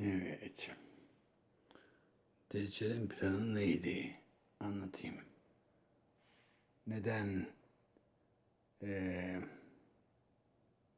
Evet. Deccal'in planı neydi? Anlatayım. Neden eee,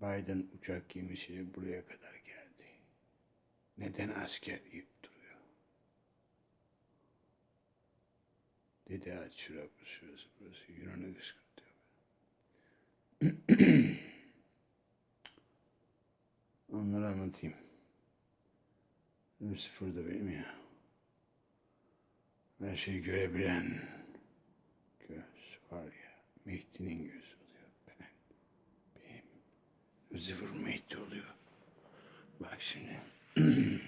Biden uçak gemisiyle buraya kadar geldi? Neden asker yiyip duruyor? Dedi aç şurası, şurası, burası. Yunan'ı kışkırtıyor. Onları anlatayım. Lucifer da benim ya. Her şeyi görebilen göz var ya. Mehdi'nin gözü oluyor. Ben, benim. Lucifer Mehdi oluyor. Bak şimdi.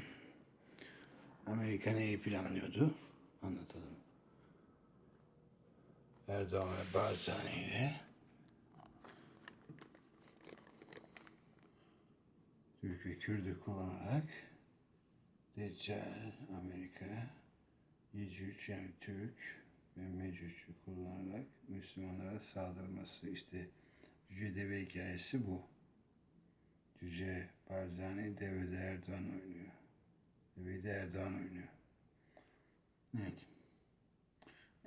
Amerika neyi planlıyordu? Anlatalım. Erdoğan ve Barzani ile Türk ve Kürt'ü kullanarak Deccal, Amerika, Yecüc yani Türk ve Mecüc'ü kullanarak Müslümanlara saldırması. İşte Cüce Deve hikayesi bu. Cüce Barzani Deve'de Erdoğan oynuyor. Deve'de Erdoğan oynuyor. Evet.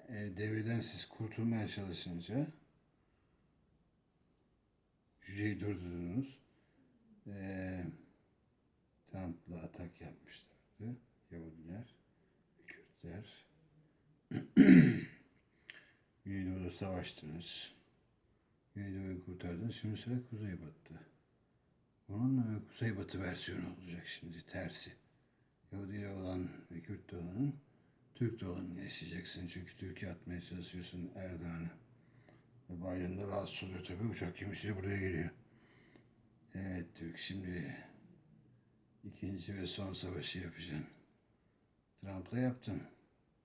E, deveden siz kurtulmaya çalışınca Cüce'yi durdurdunuz. E, Trump'la atak yapmışlardı. Yahudiler, Kürtler. Güneydoğu'da savaştınız. Güneydoğu'yu kurtardınız. Şimdi sıra Kuzeybatı'da. Onun e, Kuzeybatı versiyonu olacak şimdi tersi. Yahudi olan ve Kürt olanın Türk olanını yaşayacaksın. Çünkü Türkiye atmaya çalışıyorsun Erdoğan'ı. Ve Biden de rahatsız oluyor tabii. Uçak gemisiyle buraya geliyor. Evet Türk şimdi ikinci ve son savaşı yapacaksın. Trump'la yaptın.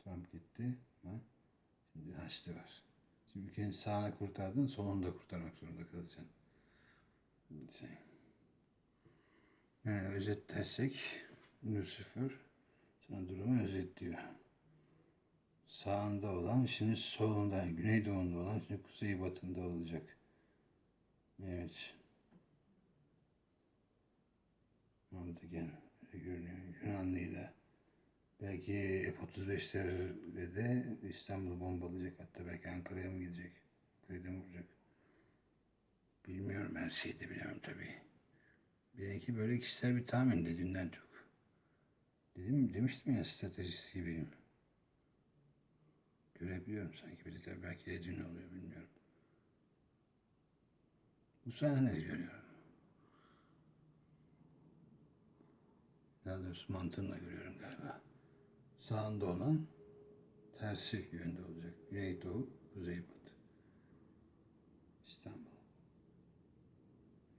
Trump gitti ama şimdi Haçlı var. Şimdi ülkenin sağını kurtardın, solunu da kurtarmak zorunda kalacaksın. Sen. Yani özetlersek Lucifer sana durumu özetliyor. Sağında olan şimdi solunda, güneydoğunda olan şimdi kuzeybatında olacak. Evet. Mantıken öyle görünüyor. Yunanlı'yla. Belki F-35'lerle de İstanbul'u bombalayacak. Hatta belki Ankara'ya mı gidecek? Ankara'ya vuracak? Bilmiyorum her şeyi de bilemem tabii. Benimki böyle kişisel bir tahmin de dünden çok. Dedim, demiştim ya stratejist gibiyim. Görebiliyorum sanki. Bir de belki de dün oluyor bilmiyorum. Bu sahneleri görüyorum. Daha doğrusu mantığımla görüyorum galiba. Sağında olan tersi yönde olacak. Güneydoğu, kuzeybatı. İstanbul.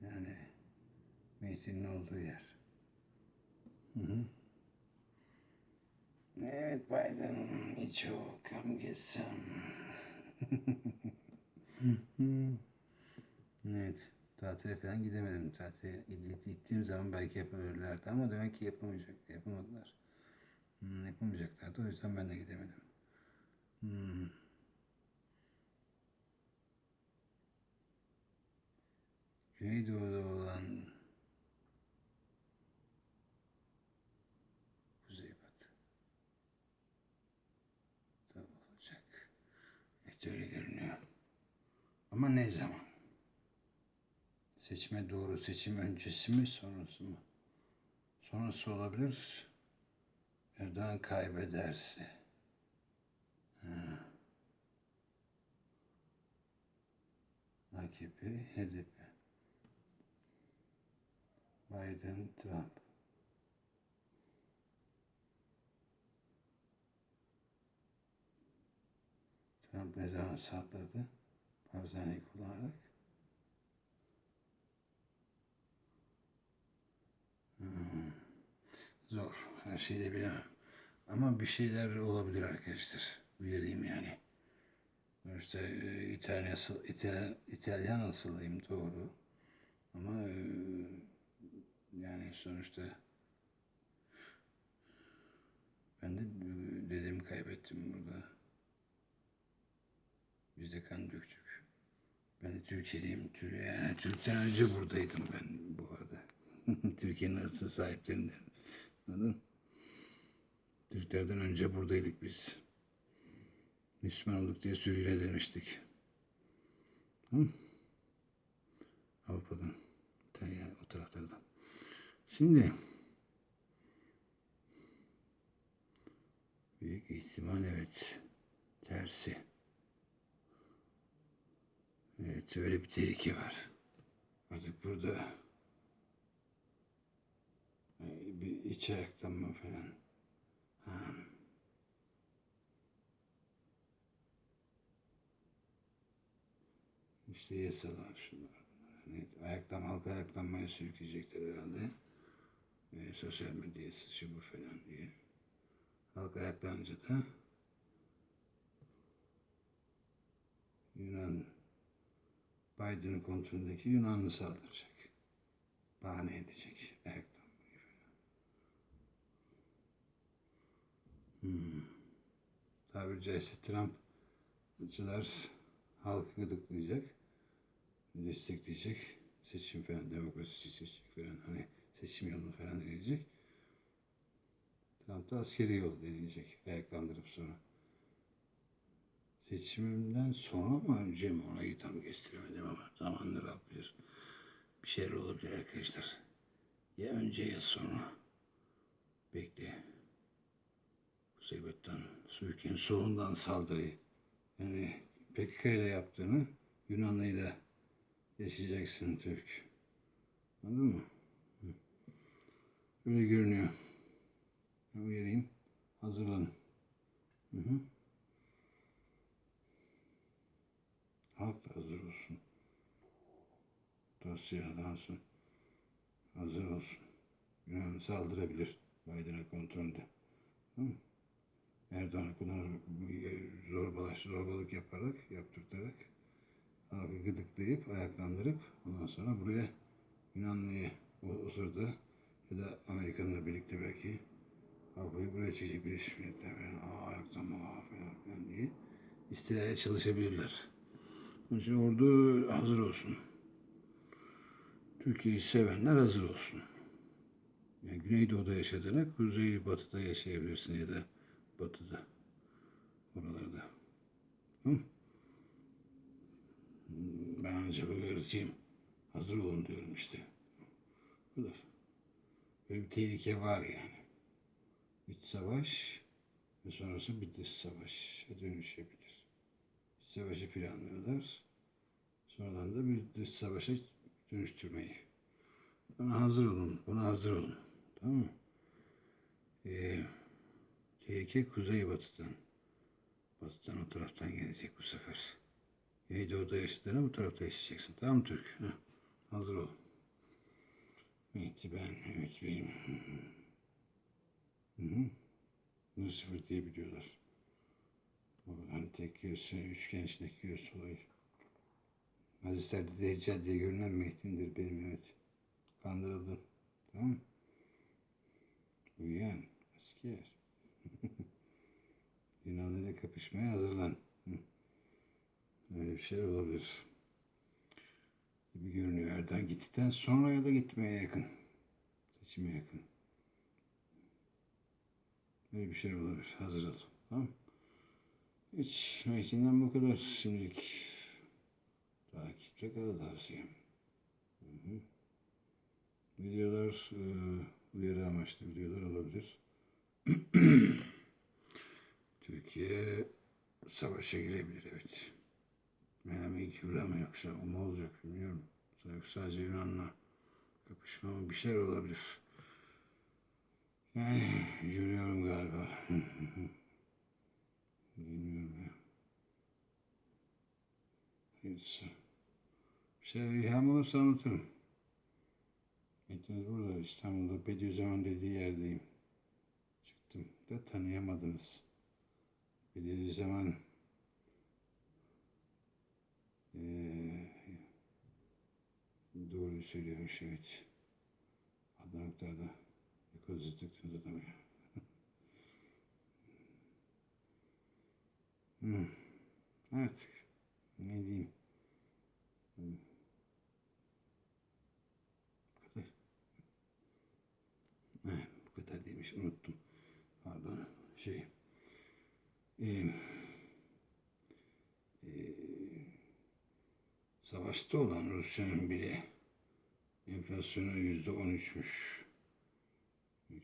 Yani Mehdi'nin olduğu yer. Hı hı. Evet Biden, hiç get some. evet, tatile falan gidemedim. Tatile gittiğim zaman belki yapabilirlerdi ama demek ki yapamayacak, yapamadılar. Hmm, yapamayacaklardı, o yüzden ben de gidemedim. Hmm. Güneydoğu'da olan Kuzeybatı. Tabii olacak. Evet öyle görünüyor. Ama ne zaman? Seçime doğru seçim öncesi mi sonrası mı? Sonrası olabilir. Erdoğan kaybederse. Ha. AKP, HDP. Biden, Trump. Trump ne zaman saldırdı? Barzani kullanarak. Zor. Her şeyi de bilemem. Ama bir şeyler olabilir arkadaşlar. Uyarayım yani. Sonuçta e, İtalyan, İtalyan, İtalyan asıllıyım doğru. Ama e, yani sonuçta ben de dedemi kaybettim burada. Biz de kan döktük. Ben de Türkiye'liyim. Tür- Yani Türk'ten önce buradaydım ben bu arada. Türkiye'nin asıl sahiplerinden Anladın? Türklerden önce buradaydık biz. Müslüman olduk diye sürüyle demiştik. Hı? Avrupa'dan. İtalya o taraflardan. Şimdi büyük ihtimal evet tersi. Evet öyle bir tehlike var. Artık burada e, bir iç ayaklanma falan. Ha. İşte yasalar şunlar. Hani ayaktan halka ayaklanmaya sürükleyecekler herhalde. E, sosyal medyası şu bu falan diye. Halk ayaklanınca da Yunan Biden'ın kontrolündeki Yunanlı saldıracak. Bahane edecek ayaklanmayı Hmm. Tabiri caizse Trump'cılar halkı gıdıklayacak, destekleyecek, seçim falan, demokrasi seçecek falan, hani seçim yolunu falan deneyecek. Trump da askeri yol deneyecek, ayaklandırıp sonra. Seçimden sonra mı önce mi orayı tam kestiremedim ama zamanını Rab. Bir şeyler olabilir arkadaşlar. Ya önce ya sonra. Bekle. Kuzeybattan, Suik'in solundan saldırıyı. Yani PKK ile yaptığını Yunanlı'yla yaşayacaksın Türk. Anladın mı? Öyle görünüyor. Uyarayım. Hazırlanın. Hı hı. Halk da hazır olsun. Dosyalansın. Hazır olsun. Yunan saldırabilir. Biden'ın kontrolünde. Hı? Erdoğan'ı kullanır, zorbalaş, zorbalık yaparak, yaptırtarak halkı gıdıklayıp, ayaklandırıp ondan sonra buraya Yunanlı'yı o, o sırada ya da Amerikan'la birlikte belki Avrupa'yı buraya çekecek Birleşmiş Milletler falan, aa ayaklanma aa falan filan diye istilaya çalışabilirler. Onun için ordu hazır olsun. Türkiye'yi sevenler hazır olsun. Yani Güneydoğu'da yaşadığını Kuzey Batı'da yaşayabilirsin ya da Batı'da. Oralarda. Hı? Ben ancak uyarıcıyım. Hazır olun diyorum işte. Bu kadar. Böyle bir tehlike var yani. İç savaş ve sonrası bir dış savaşa dönüşebilir. İç savaşı planlıyorlar. Sonradan da bir dış savaşa dönüştürmeyi. Buna hazır olun. Buna hazır olun. Tamam mı? Ee, tehlike kuzey batıdan. O taraftan gelecek bu sefer. Güneydoğu'da yaşadığını bu tarafta yaşayacaksın. Tamam Türk? Heh. Hazır ol. Mehdi ben, evet benim. Hı hı. Lucifer diye biliyorlar. Hani tek göğsü, üçgen içindeki göğüs olayı. Hadisler'de Deccal diye görünen Mehdi'ndir benim evet. Kandırıldım. Tamam mı? Uyuyan asker. Yunanlı ile kapışmaya hazırlan. Hı. Öyle bir şey olabilir. Gibi görünüyor. Erdoğan gittikten sonra ya da gitmeye yakın. Seçime yakın. Böyle bir şey olabilir. Hazır ol. Tamam Hiç Metin'den bu kadar şimdilik. Takipte kal tavsiyem. Hı hı. Videolar e, uyarı amaçlı videolar olabilir. Türkiye savaşa girebilir evet. Melami Kübra mı yoksa o mu olacak bilmiyorum. Sadece Yunan'la kapışma mı bir şeyler olabilir. Yani yürüyorum galiba. Bilmiyorum ya. Bir şey ilham olursa anlatırım. Metin'iz burada İstanbul'da Bediüzzaman dediği yerdeyim. Çıktım da tanıyamadınız. Bediüzzaman ee, doğruyu söylüyormuş evet. Adnan Oktar'da yakalızı tıktınız adamı hmm. Artık ne diyeyim. Hmm. Bu kadar. Evet, bu kadar değilmiş unuttum. Pardon şey. Ee, e, savaşta olan Rusya'nın bile enflasyonu yüzde on üçmüş.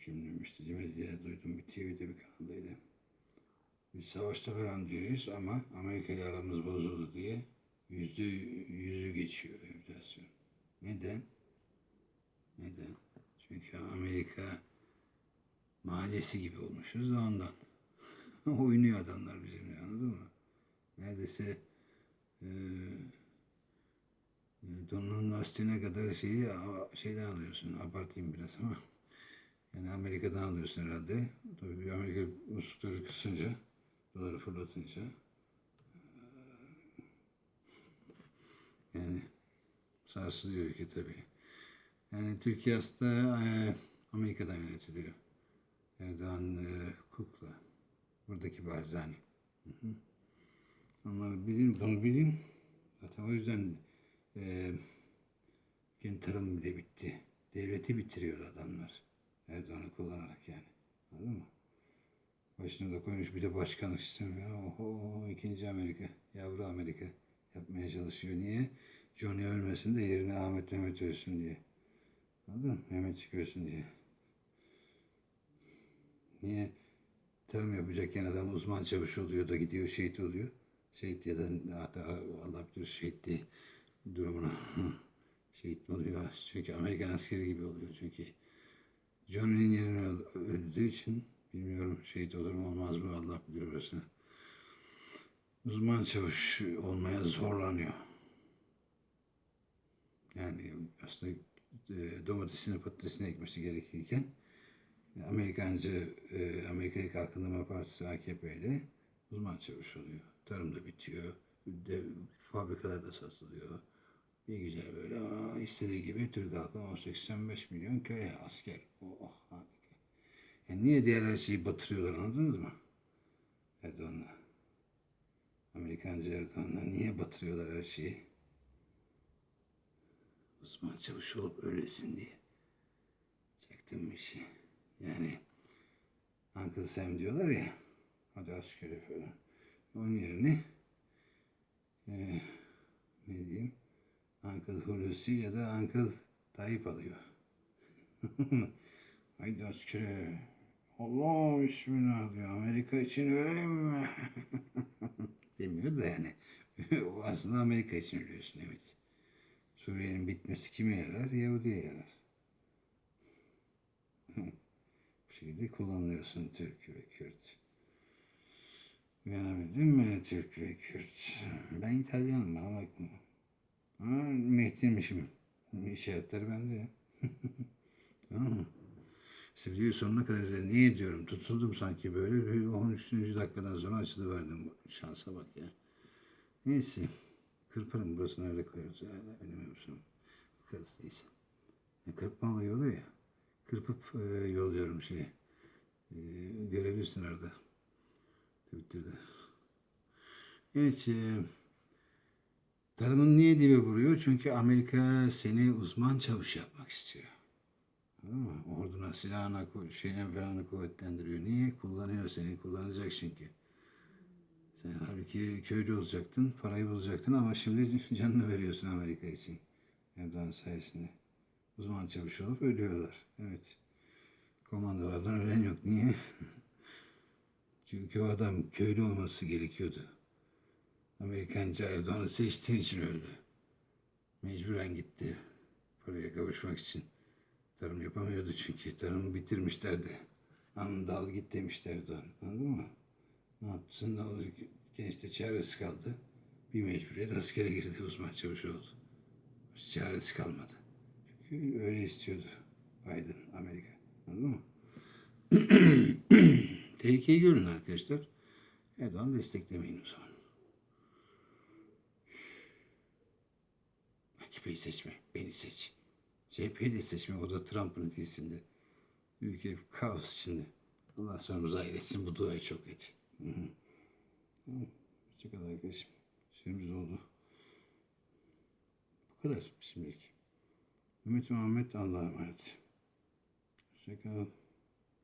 Kim demişti değil mi diye duydum bir TV'de bir kanaldaydı. Biz savaşta falan diyoruz ama Amerika ile aramız bozuldu diye yüzde yüzü geçiyor enflasyon. Neden? Neden? Çünkü Amerika mahallesi gibi olmuşuz da ondan. Oynuyor adamlar bizimle anladın mı? Neredeyse eee donun lastiğine kadar şeyi şeyden alıyorsun. Abartayım biraz ama. Yani Amerika'dan alıyorsun herhalde. Tabii bir Amerika muslukları kısınca, doları fırlatınca. Yani sarsılıyor ülke tabii. Yani Türkiye aslında e, Amerika'dan yönetiliyor. Erdoğan e, kukla. Buradaki Barzani. Onları bilin, bunu bilin. Zaten o yüzden e, bugün tarım bile bitti. Devleti bitiriyor adamlar. Erdoğan'ı kullanarak yani. Anladın mı? Başına da koymuş bir de başkanlık sistemi. Oho ikinci Amerika. Yavru Amerika yapmaya çalışıyor. Niye? Johnny ölmesin de yerine Ahmet Mehmet ölsün diye. Anladın mı? Mehmetçik ölsün diye. Niye? Tarım yapacakken adam uzman çavuş oluyor da gidiyor şehit oluyor. Şehit ya da hatta Allah bilir şehit diye durumuna şehit oluyor? Çünkü Amerikan askeri gibi oluyor çünkü. Johnny'nin yerine öl- öldüğü için bilmiyorum şehit olur mu olmaz mı Allah bilir orasını. Uzman çavuş olmaya zorlanıyor. Yani aslında e, domatesini patatesini ekmesi gerekirken Amerikancı e, Amerika'yı Kalkındırma Partisi AKP ile uzman çavuş oluyor. Tarım da bitiyor. De, fabrikalar da satılıyor. Bir güzel böyle aa, istediği gibi Türk halkı 85 milyon köle asker. Oh harika. Yani niye diğer her şeyi batırıyorlar anladınız mı? Erdoğan'la. Amerikancı Erdoğan'la niye batırıyorlar her şeyi? Uzman çavuş olup öylesin diye. Çektim bir şey. Yani Uncle Sam diyorlar ya. Hadi askere falan. Onun yerine eee ne diyeyim Uncle Hulusi ya da Uncle Tayyip alıyor. Haydi askere. Allah bismillah diyor. Amerika için ölelim mi? Demiyor da yani. o aslında Amerika için ölüyorsun evet. Suriye'nin bitmesi kime yarar? Yahudi'ye yarar. Bu şekilde kullanılıyorsun Türk ve Kürt. Uyanabildin mi Türk ve Kürt? Ben İtalyanım bana bakma. Ama Mehdi'mişim. İşaretler bende ya. tamam mı? İşte video sonuna kadar izledim. Niye diyorum? Tutuldum sanki böyle. Bir 13. dakikadan sonra açılıverdim. Şansa bak ya. Neyse. Kırparım burasını öyle koyarız. Yani, önüme yapsam. Bakarız neyse. E, kırpma ya. Kırpıp e, yolluyorum şeyi. E, görebilirsin orada. Twitter'da. Evet. E, tarımın niye dibe vuruyor? Çünkü Amerika seni uzman çavuş yapmak istiyor. Orduna, silahına, şeyine falan kuvvetlendiriyor. Niye? Kullanıyor seni. Kullanacak çünkü. Sen halbuki köylü olacaktın, parayı bulacaktın ama şimdi canını veriyorsun Amerika için. Erdoğan sayesinde. Uzman çavuş olup ölüyorlar. Evet. Komandolardan ölen yok. Niye? Çünkü o adam köylü olması gerekiyordu. Amerikancı Erdoğan'ı seçtiğin için öldü. Mecburen gitti. Paraya kavuşmak için. Tarım yapamıyordu çünkü. Tarımı bitirmişlerdi. Anında al git Erdoğan. Anladın mı? Ne yapsın ne oldu? Genç de çaresi kaldı. Bir mecburiyet askere girdi uzman çavuş oldu. Çaresi kalmadı. Öyle istiyordu Biden, Amerika. Anladın mı? Tehlikeyi görün arkadaşlar. Erdoğan desteklemeyin o zaman. AKP'yi seçme, beni seç. CHP'yi de seçme, o da Trump'ın etkisinde. Ülke kaos içinde. Allah sonumuzu hayretsin, bu duayı çok et. Hoşçakal arkadaşım. Süremiz oldu. Bu kadar şimdilik. Ümit Muhammed Allah'a emanet. Hoşçakal.